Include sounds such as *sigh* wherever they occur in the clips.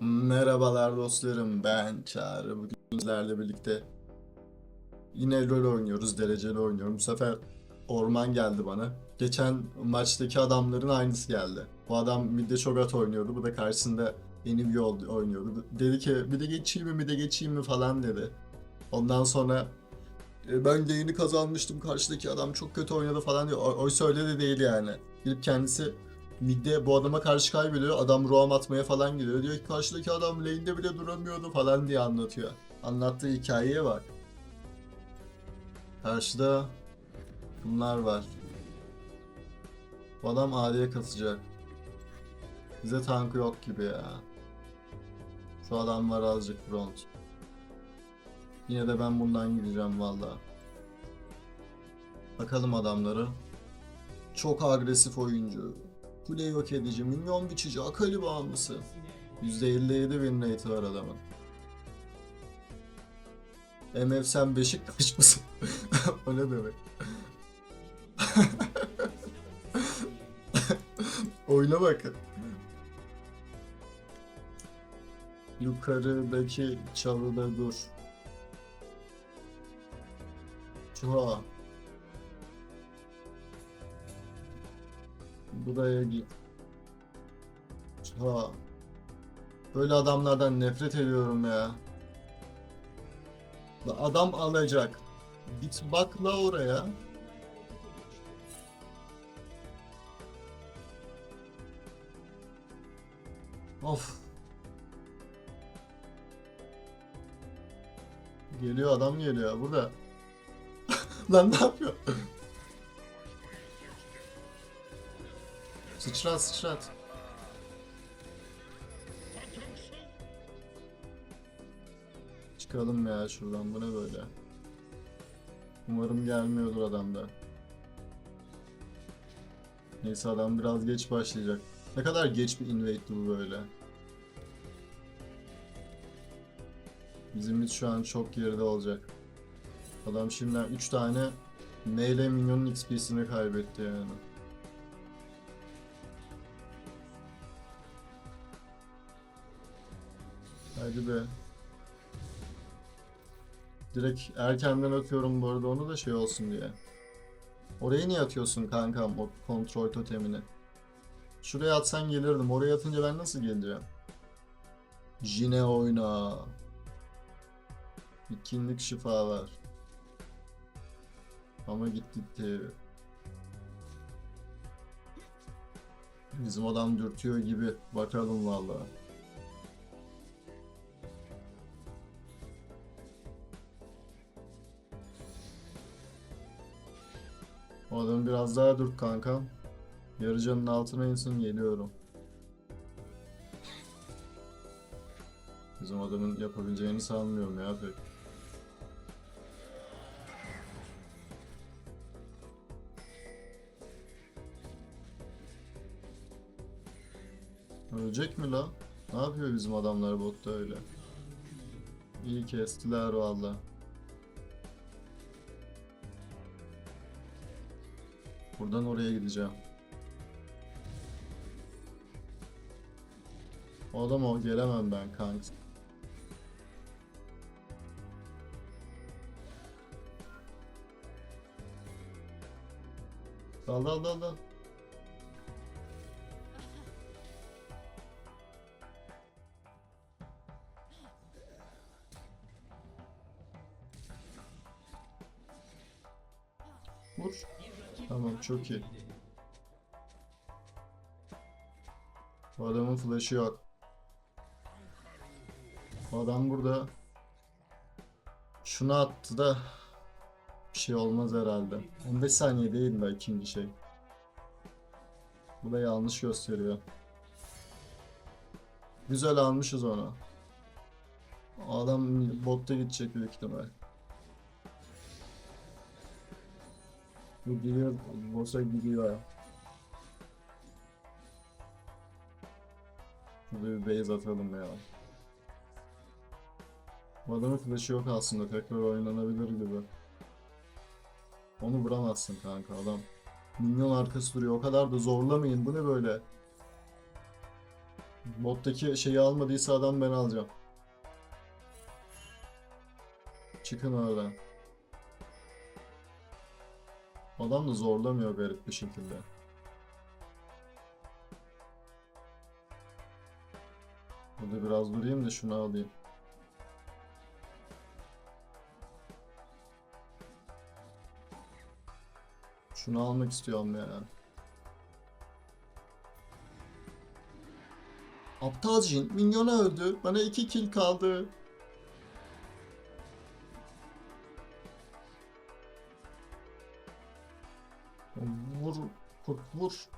Merhabalar dostlarım ben Çağrı. Bugün sizlerle birlikte yine LoL oynuyoruz dereceli oynuyorum. Bu sefer orman geldi bana. Geçen maçtaki adamların aynısı geldi. Bu adam midde çogat oynuyordu. Bu da karşısında Enivio oynuyordu. Dedi ki bir de geçeyim mi bir de geçeyim mi? falan dedi. Ondan sonra "E, ben lane'i kazanmıştım karşıdaki adam çok kötü oynadı falan diyor. Oysa öyle de değil yani. Gidip kendisi Midde bu adama karşı kaybediyor. Adam roam atmaya falan gidiyor. Diyor ki karşıdaki adam lane'de bile duramıyordu falan diye anlatıyor. Anlattığı hikayeye bak. Karşıda bunlar var. Bu adam AD'ye kasacak. Bize tankı yok gibi ya. Şu adam var azıcık front. Yine de ben bundan gideceğim valla. Bakalım adamları. Çok agresif oyuncu. Kule yok edici, minyon biçici, akali bağımlısı. %57 win rate var adamın. MF sen Beşiktaş mısın? *laughs* o ne demek? *laughs* Oyuna bakın. Yukarıdaki çalıda dur. Çuha. Buraya git. Ha. Böyle adamlardan nefret ediyorum ya. Adam alacak. Git bak la oraya. Of. Geliyor adam geliyor burada. *laughs* Lan ne yapıyor? Sıçrat sıçrat. Çıkalım ya şuradan bu ne böyle. Umarım gelmiyordur adamda. Neyse adam biraz geç başlayacak. Ne kadar geç bir invade'di bu böyle. Bizim hiç şu an çok geride olacak. Adam şimdiden 3 tane melee minyonun XP'sini kaybetti yani. Hadi be. Direkt erkenden atıyorum bu arada onu da şey olsun diye. Oraya niye atıyorsun kankam o kontrol totemini? Şuraya atsan gelirdim. Oraya atınca ben nasıl geleceğim? Jine oyna. Bitkinlik şifa var. Ama git gitti. Bizim adam dürtüyor gibi. Bakalım vallahi. O biraz daha dur kankam. Yarı canın altına insin geliyorum. Bizim adamın yapabileceğini sanmıyorum ya pek. Ölecek mi la? Ne yapıyor bizim adamlar botta öyle? İyi kestiler valla. Buradan oraya gideceğim. O adam o gelemem ben kanka. Dal dal dal dal. Vur. Tamam çok iyi. Bu adamın flash'ı yok. Bu adam burada. Şunu attı da bir şey olmaz herhalde. 15 saniye değil de ikinci şey. Bu da yanlış gösteriyor. Güzel almışız onu. Adam botta gidecek büyük ihtimal. Gidiyor, boss'a gidiyor. Şurada bir base atalım ya. Bu adamın flash'ı yok aslında, tekrar oynanabilir gibi. Onu vuramazsın kanka adam. Minyon arkası duruyor, o kadar da zorlamayın, bu ne böyle? Bottaki şeyi almadıysa adam ben alacağım. Çıkın oradan. Adam da zorlamıyor garip bir şekilde. Burada biraz durayım da şunu alayım. Şunu almak istiyorum ya. Aptal Jin minyona öldü. Bana iki kill kaldı. Vur.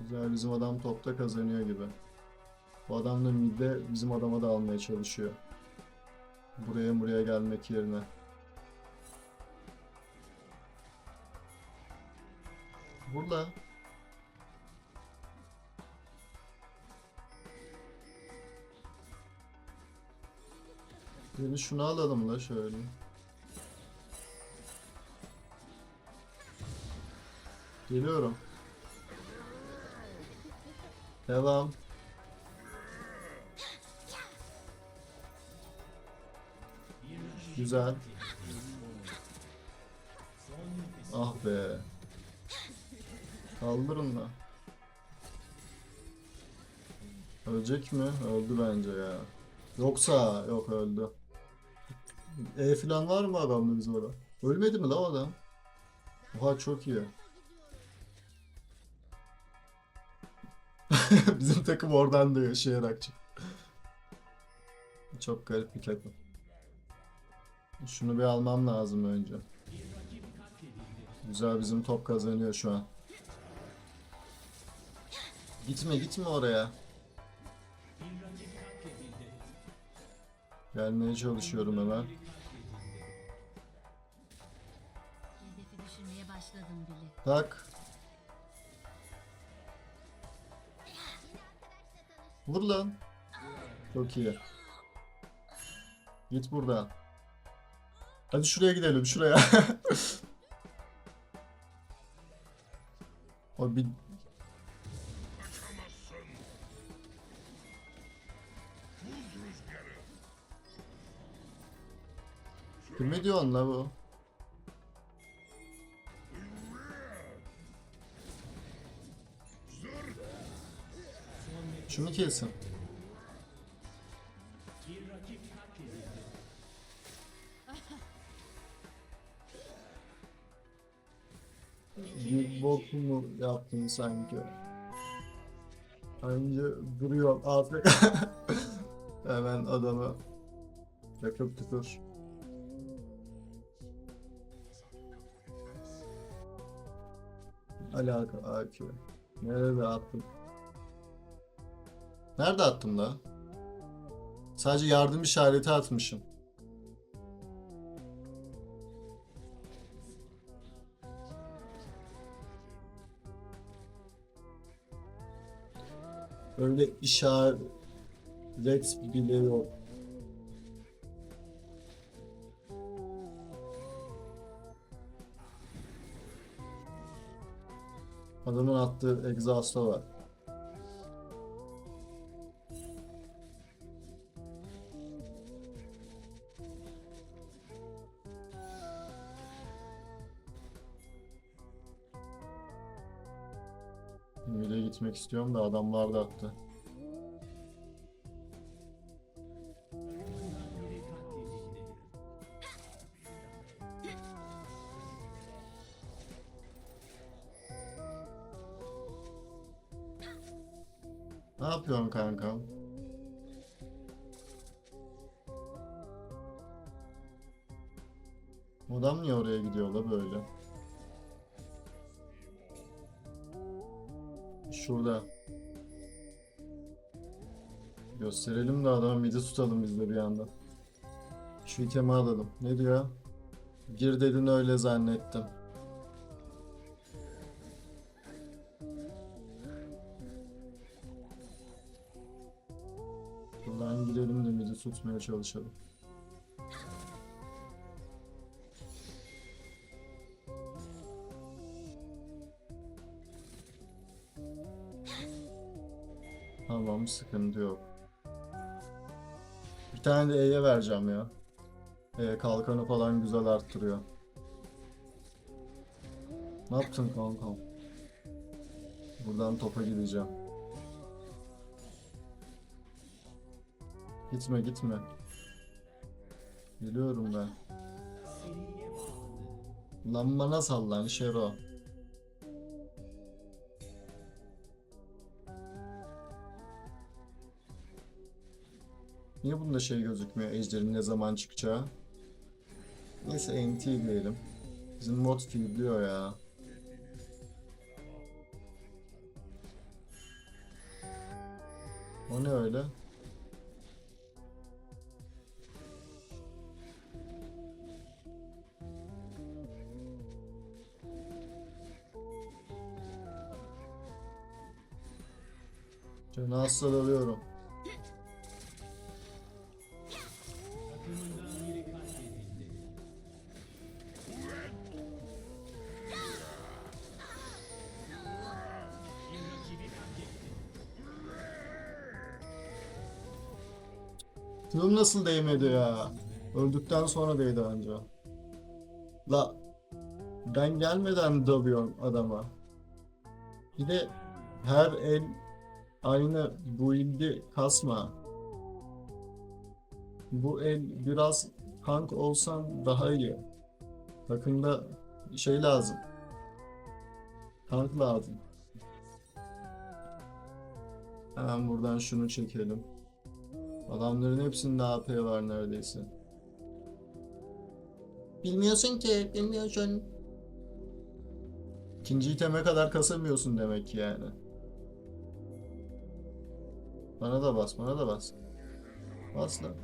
Güzel bizim adam topta kazanıyor gibi. Bu adam da midde bizim adama da almaya çalışıyor. Buraya buraya gelmek yerine. Burada. Yeni şunu alalım da şöyle. Geliyorum. Devam. Güzel. Ah be. Kaldırın da. Ölecek mi? Öldü bence ya. Yoksa yok öldü. E falan var mı adamda biz orada? Ölmedi mi la adam? Oha çok iyi. *laughs* Bizim takım oradan da yaşayarak çıktı. Çok garip bir takım. Şunu bir almam lazım önce. Güzel bizim top kazanıyor şu an. Gitme gitme oraya. Gelmeye çalışıyorum hemen. Tak. Vur lan. Çok iyi. Git buradan. Hadi şuraya gidelim şuraya. *laughs* o bir Kime diyorsun la bu? Şunu kesin. Bir bok mu yaptın sanki? Önce duruyor artık. *laughs* Hemen adamı yakıp tutur. Alaka AQ. Nerede attım? Nerede attım da? Sadece yardım işareti atmışım. Öyle işaret bile yok. Adamın attığı egzasta var. İstiyorum da adamlar da attı. Ne yapıyorsun kankam? Adam niye oraya gidiyor la böyle? Şurada. Gösterelim de adamı midi tutalım biz de bir anda. Şu itemi alalım. Ne diyor? Gir dedin öyle zannettim. Buradan gidelim de midi tutmaya çalışalım. Tamam sıkıntı yok. Bir tane de E'ye vereceğim ya. E, kalkanı falan güzel arttırıyor. Ne yaptın kankam? Buradan topa gideceğim. Gitme gitme. Geliyorum ben. Lan bana sallan Şero. Niye bunda şey gözükmüyor ejderin ne zaman çıkacağı? Neyse NT diyelim. Bizim mod feedliyor ya. O ne öyle? Canı hastalanıyorum. Tığım nasıl değmedi ya? Öldükten sonra değdi anca. La ben gelmeden dövüyorum adama. Bir de her el aynı build'i kasma. Bu el biraz tank olsan daha iyi. Takımda şey lazım. Tank lazım. Hemen buradan şunu çekelim. Adamların hepsinde AP var neredeyse. Bilmiyorsun ki, bilmiyorsun. İkinci iteme kadar kasamıyorsun demek ki yani. Bana da bas, bana da bas. Bas lan.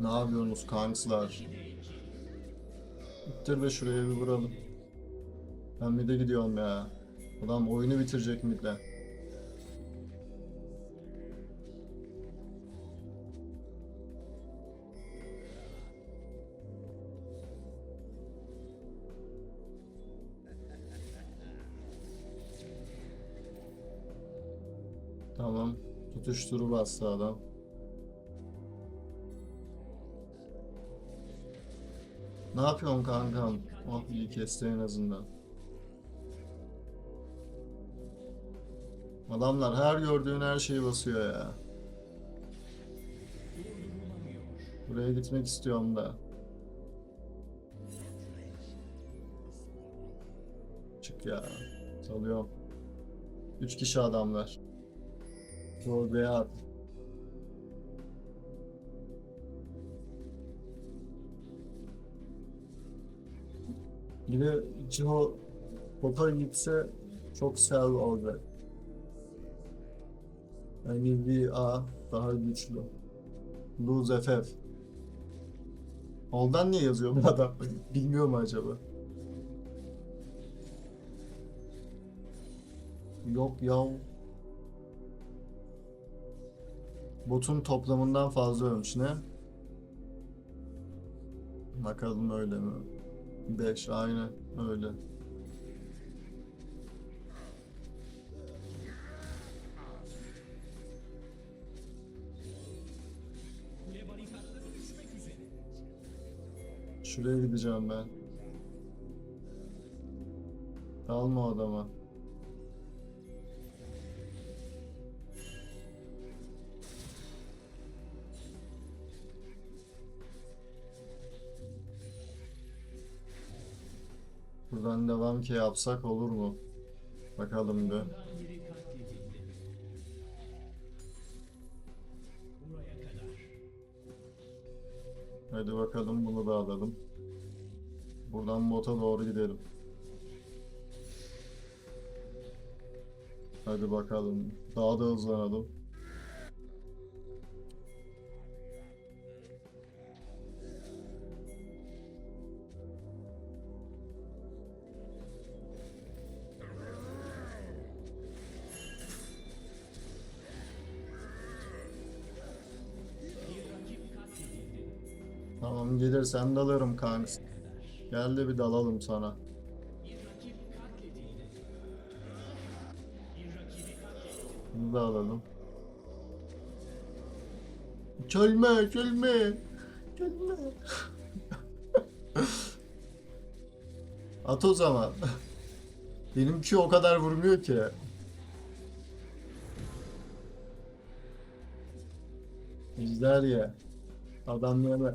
Ne yapıyorsunuz kankslar? İttir be şuraya bir vuralım. Ben mid'e gidiyorum ya. Adam oyunu bitirecek mid'le. Tamam. Tutuşturu bastı adam. Ne yapıyorsun kankam? Oh iyi kesti en azından. Adamlar her gördüğün her şeyi basıyor ya. Buraya gitmek istiyorum da. Çık ya. Salıyorum. Üç kişi adamlar. Zorbaya at. Bir de Ciho topa gitse çok sel olacak. Yani VA daha güçlü. Lose FF. Oldan niye yazıyor bu adam? *laughs* Bilmiyor mu acaba? Yok ya. Botun toplamından fazla ölmüş ne? Bakalım öyle mi? 5 aynen öyle. Şuraya gideceğim ben. Dalma adama. Buradan devam ki yapsak olur mu? Bakalım bir. Hadi bakalım bunu da alalım. Buradan bota doğru gidelim. Hadi bakalım. Daha da hızlanalım. Gelirsen dalarım kanks. Gel de bir dalalım sana. Bunu da alalım. Çölme, çölme. Çölme. At o zaman. Benimki o kadar vurmuyor ki. Ejder ya. Adam yeme. *laughs*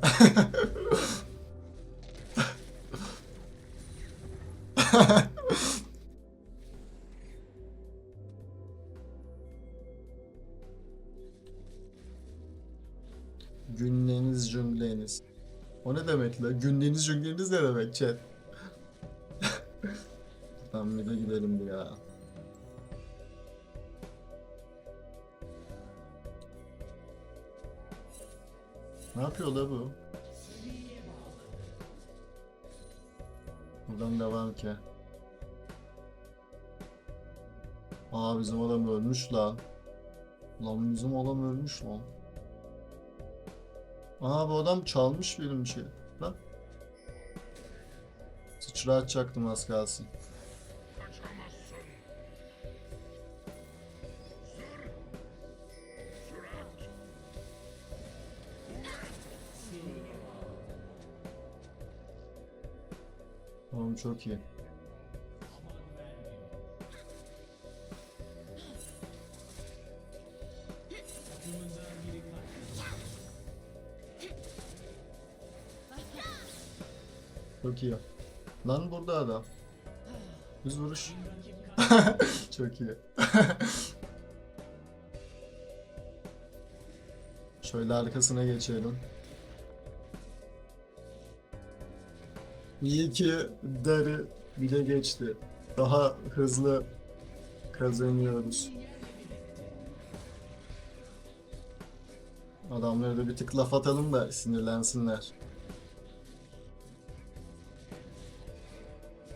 Günleniz cümleniz. O ne demek la? Günleniz cümleniz ne demek chat? *laughs* Tamam bir de gidelim ya. Ne yapıyor la bu? Buradan devam ki. Aa bizim adam ölmüş lan. Lan bizim adam ölmüş lan. Aa bu adam çalmış benim şey. Lan. Sıçra atacaktım az kalsın. Tamam çok iyi. Çok iyi. Lan burada adam. Düz vuruş. *laughs* Çok iyi. Şöyle arkasına geçelim. İyi ki Darı bile geçti. Daha hızlı kazanıyoruz. Adamları da bir tık laf atalım da sinirlensinler.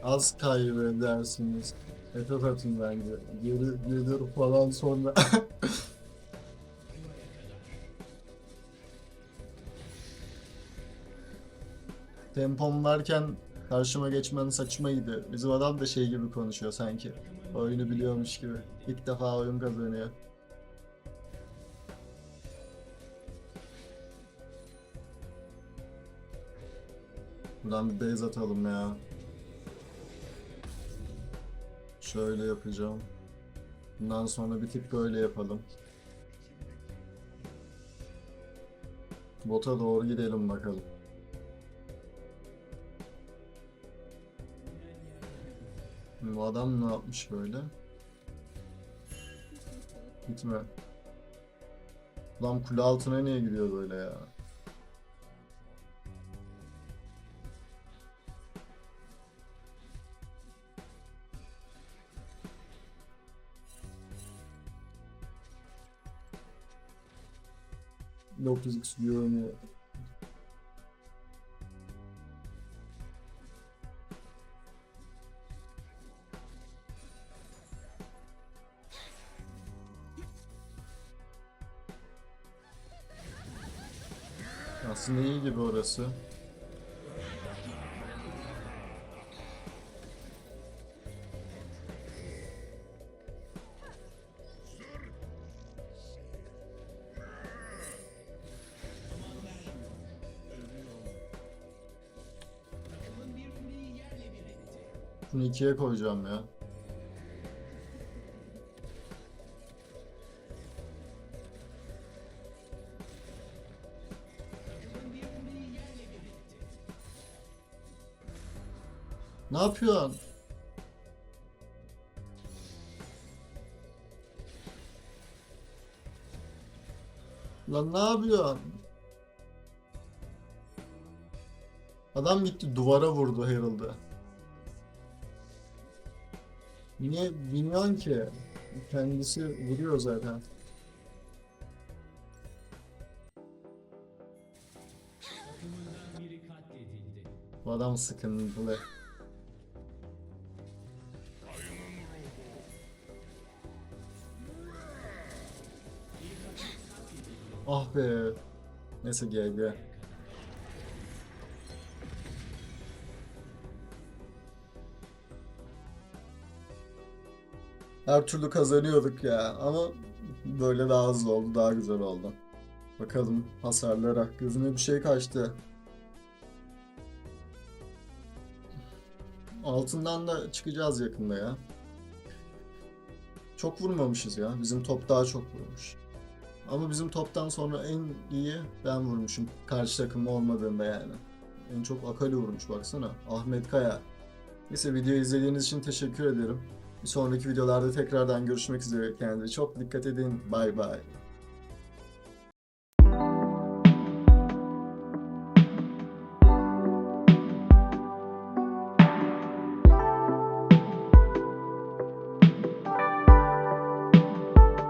Az kaybedersiniz. Efekt atın bence. Geri gelir falan sonra. *laughs* Tempom varken karşıma geçmen saçmaydı. Bizim adam da şey gibi konuşuyor sanki. Oyunu biliyormuş gibi. İlk defa oyun kazanıyor. Buradan bir base atalım ya. Şöyle yapacağım. Bundan sonra bir tık böyle yapalım. Bota doğru gidelim bakalım. Bu adam ne yapmış böyle? Gitme. Lan kule altına niye gidiyor böyle ya? Dokuz x görünüyor. Aslında orası. Bunu ikiye koyacağım ya. Ne yapıyorsun? Lan ne yapıyorsun? Adam gitti duvara vurdu Herald'ı. Niye bilmiyorum ki. Kendisi vuruyor zaten. Bu adam sıkıntılı. Ah be. Neyse GG. Her türlü kazanıyorduk ya ama böyle daha hızlı oldu, daha güzel oldu. Bakalım hasarlara. Gözüme bir şey kaçtı. Altından da çıkacağız yakında ya. Çok vurmamışız ya. Bizim top daha çok vurmuş. Ama bizim toptan sonra en iyi ben vurmuşum. Karşı takım olmadığında yani. En çok Akali vurmuş baksana. Ahmet Kaya. Neyse videoyu izlediğiniz için teşekkür ederim. Bir sonraki videolarda tekrardan görüşmek üzere. Kendinize çok dikkat edin. Bay bay.